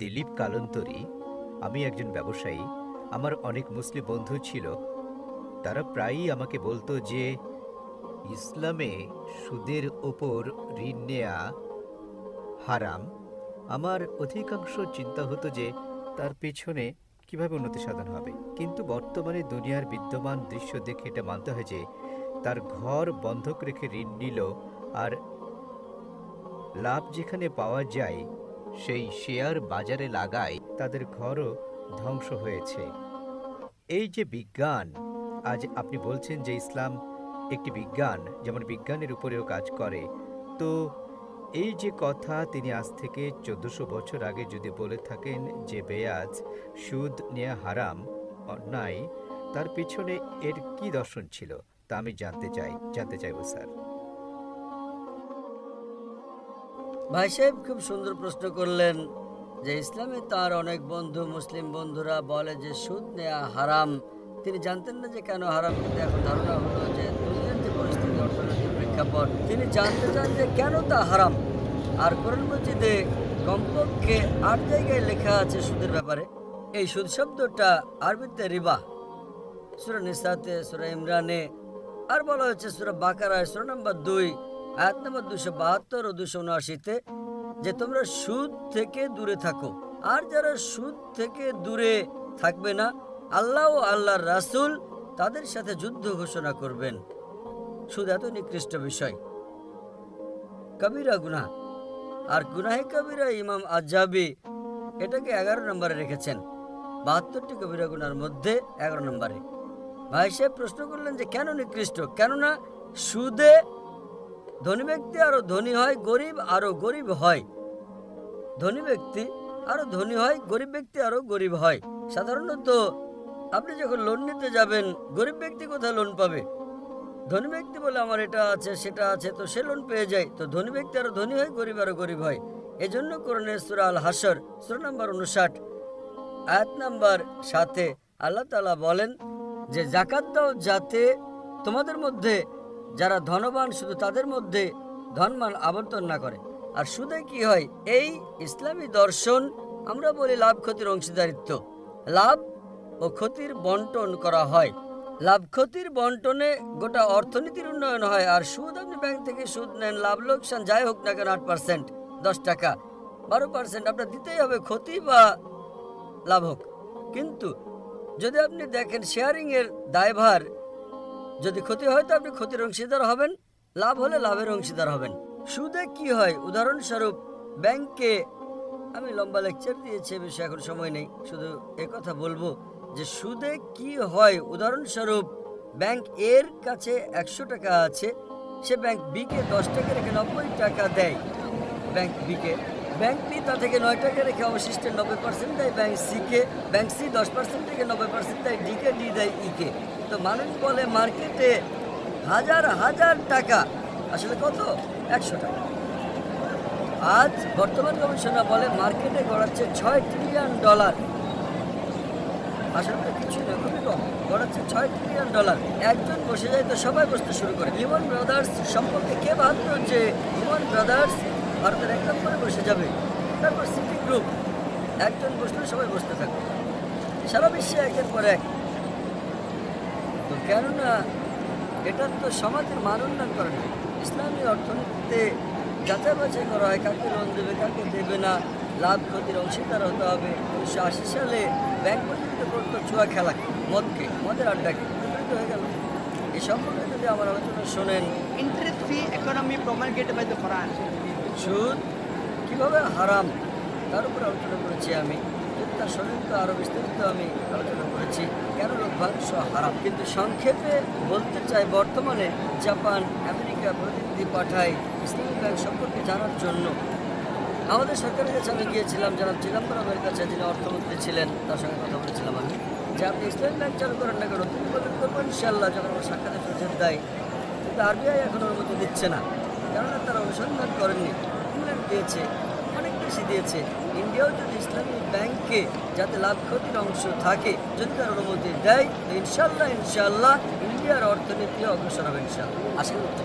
দিলীপ কালন্তরি, আমি একজন ব্যবসায়ী, আমার অনেক মুসলিম বন্ধু ছিল। তারা প্রায়ই আমাকে বলতো যে, ইসলামে সুদের ওপর ঋণ নেয়া হারাম। আমার অধিকাংশ চিন্তা হতো যে, তার পেছনে কীভাবে উন্নতি সাধন হবে। কিন্তু বর্তমানে দুনিয়ার বিদ্যমান দৃশ্য দেখে এটা মানতে হয় যে, তার ঘর বন্ধক রেখে ঋণ নিল আর লাভ যেখানে পাওয়া যায় সেই শেয়ার বাজারে লাগায় তাদের ঘরও ধ্বংস হয়েছে। এই যে বিজ্ঞান, আজ আপনি বলছেন যে ইসলাম একটি বিজ্ঞান, যেমন বিজ্ঞানের উপরেও কাজ করে। তো এই যে কথা তিনি আজ থেকে চোদ্দশো বছর আগে যদি বলে থাকেন যে বেয়াজ, সুদ নেয়া হারাম, অন্যায়, তার পিছনে এর কি দর্শন ছিল, তা আমি জানতে চাই, জানতে চাইব, স্যার। ভাই সাহেব খুব সুন্দর প্রশ্ন করলেন যে ইসলামে তার অনেক বন্ধু, মুসলিম বন্ধুরা বলে যে সুদ নেয়া হারাম। তিনি জানতেন না যে কেন হারাম, কিন্তু এখন ধারণা হলো যে দুনিয়ার যে পরিস্থিতি, অর্থনৈতিক প্রেক্ষাপট, তিনি জানতে চান যে কেন তা হারাম। আর কোরআন মসজিদে কমপক্ষে আট জায়গায় লেখা আছে সুদের ব্যাপারে। এই সুদ শব্দটা আরবিতে রিবা। সুরা নিসাতে, সুরা ইমরানে, আর বলা হচ্ছে সুরা বাকারায়, সুরা নম্বর দুই। আয়াত নম্বর দুশো বাহাত্তর ও দুশো উনআশিতে যে তোমরা সুদ থেকে দূরে থাকো। আর যারা সুদ থেকে দূরে থাকবে না, আল্লাহ ও আল্লাহর রাসূল তাদের সাথে যুদ্ধ ঘোষণা করবেন। সুদ এত নিকৃষ্ট বিষয়। কবিরা গুনাহ। আর গুনাহে কবিরা ইমাম আজাবি এটাকে এগারো নম্বরে রেখেছেন। বাহাত্তরটি কবিরা গুনার মধ্যে এগারো নম্বরে। ভাই সাহেব প্রশ্ন করলেন যে কেন নিকৃষ্ট? কেননা সুদে ধনী ব্যক্তি আরও ধনী হয়, গরিব আরও গরিব হয়। ধনী ব্যক্তি আরও ধনী হয়, গরিব ব্যক্তি আরও গরিব হয়। সাধারণত আপনি যখন লোন নিতে যাবেন, গরিব ব্যক্তি কোথায় লোন পাবে? ধনী ব্যক্তি বলে আমার এটা আছে, সেটা আছে, তো সে লোন পেয়ে যায়। তো ধনী ব্যক্তি আরও ধনী হয়, গরিব আরও গরিব হয়। এজন্য করণের সুরা আল হাসর সুরা নাম্বার উনষাট আয়াত নাম্বার সাথে আল্লাহ তালা বলেন যে, জাকাত দাও যাতে তোমাদের মধ্যে যারা ধনবান, শুধু তাদের মধ্যে ধনমান আবর্তন না করে। আর সুদে কি হয়? এই ইসলামী দর্শন আমরা বলি লাভ, ক্ষতির অংশীদারিত্ব। লাভ ও ক্ষতির বন্টন করা হয়। লাভ, ক্ষতির বন্টনে গোটা অর্থনীতির উন্নয়ন হয়। আর সুদ, আপনি ব্যাংক থেকে সুদ নেন, লাভ, লোকসান, যাই হোক না কেন, আট পার্সেন্ট দশ টাকা, বারো পার্সেন্ট আপনার দিতেই হবে, ক্ষতি বা লাভ হোক। কিন্তু যদি আপনি দেখেন শেয়ারিংয়ের দায়ভার যদি ক্ষতি হয় তো আপনি ক্ষতির অংশীদার হবেন, লাভ হলে লাভের অংশীদার হবেন। সুদে কি হয়? উদাহরণস্বরূপ, ব্যাংকে আমি লম্বা লেকচার দিয়েছি বিষয়ে এখন সময় নেই। শুধু কথা বলব যে সুদে কি হয়? উদাহরণস্বরূপ, ব্যাংক এর কাছে একশো টাকা আছে, সে ব্যাংক বিকে দশ টাকা রেখে নব্বই টাকা দেয়। ব্যাংক বিকে ব্যাংক বি তা থেকে নয় টাকা রেখে অবশিষ্ট নব্বই পার্সেন্ট দেয় ব্যাংক সিকে ব্যাংক সি দশ পার্সেন্ট থেকে নব্বই পার্সেন্ট দেয় ডিকে ডি দেয় ইকে তো মানুষ বলে মার্কেটে হাজার হাজার টাকা, আসলে কত? একশো টাকা। আজ বর্তমান গবেষণা বলে মার্কেটে গড়াচ্ছে ছয় ট্রিলিয়ন ডলার আসলে তো কিছুই না খুবই কম। গড়াচ্ছে ছয় ট্রিলিয়ন ডলার একজন বসে যায় তো সবাই বসতে শুরু করে। লিমন ব্রাদার্স সম্পর্কে কে ভাবত যে লিমন ব্রাদার্স ভারতের এক নম্বরে বসে যাবে। তারপর সিটি গ্রুপ। একজন বসলে সবাই বসতে থাকবে। সারা বিশ্বে একের পর এক। তো কেননা, এটা তো সমাজের মান উন্নয়ন করে না। ইসলামী অর্থনীতিতে যাচাই বাছাই করা হয়, কাকে লোন দেবে, কাকে দেবে না, লাভ ক্ষতির অংশীদার হতে হবে। উনিশশো আশি সালে ব্যাংক পরিচালিত করতো চুয়া খেলা মদকে, মদের আড্ডাকে। বিপরীত হয়ে গেল। এই সম্পর্কে যদি আমার আলোচনা শোনেন। Interest free economy promulgated by the Quran. সুদ কীভাবে হারাম? তার উপর আলোচনা করেছি আমি। তার শরীর তো আরও বিস্তারিত আমি আলোচনা করেছি। কেন লভ্যাংশ হারাম? কিন্তু সংক্ষেপে বলতে চাই, বর্তমানে জাপান, আমেরিকা প্রতিনিধি পাঠায় ইসলামিক ব্যাংক সম্পর্কে জানার জন্য। আমাদের সরকারের কাছে আমি গিয়েছিলাম, জনাব চিদম্বরমের কাছে, যিনি অর্থমন্ত্রী ছিলেন, তার সঙ্গে কথা বলেছিলাম আমি। যে আপনি ইসলামিক ব্যাংক চালু করেন না কেন? তিনি বললেন করব ইনশাল্লাহ যখন আমার সাক্ষাতের সুযোগ দেয়। কিন্তু আরবিআই এখন অনুমতি দিচ্ছে না। কেননা তারা অনুসন্ধান করেননি। ইংল্যান্ড দিয়েছে, অনেক বেশি দিয়েছে। ইন্ডিয়াও যদি ইসলামী ব্যাংকে যাতে লাভ ক্ষতির অংশ থাকে, যদি তার অনুমতি দেয়, ইনশাল্লাহ ইনশাল্লাহ ইন্ডিয়ার অর্থনীতি অগ্রসর হবে, ইনশাল্লাহ। আশা করছি।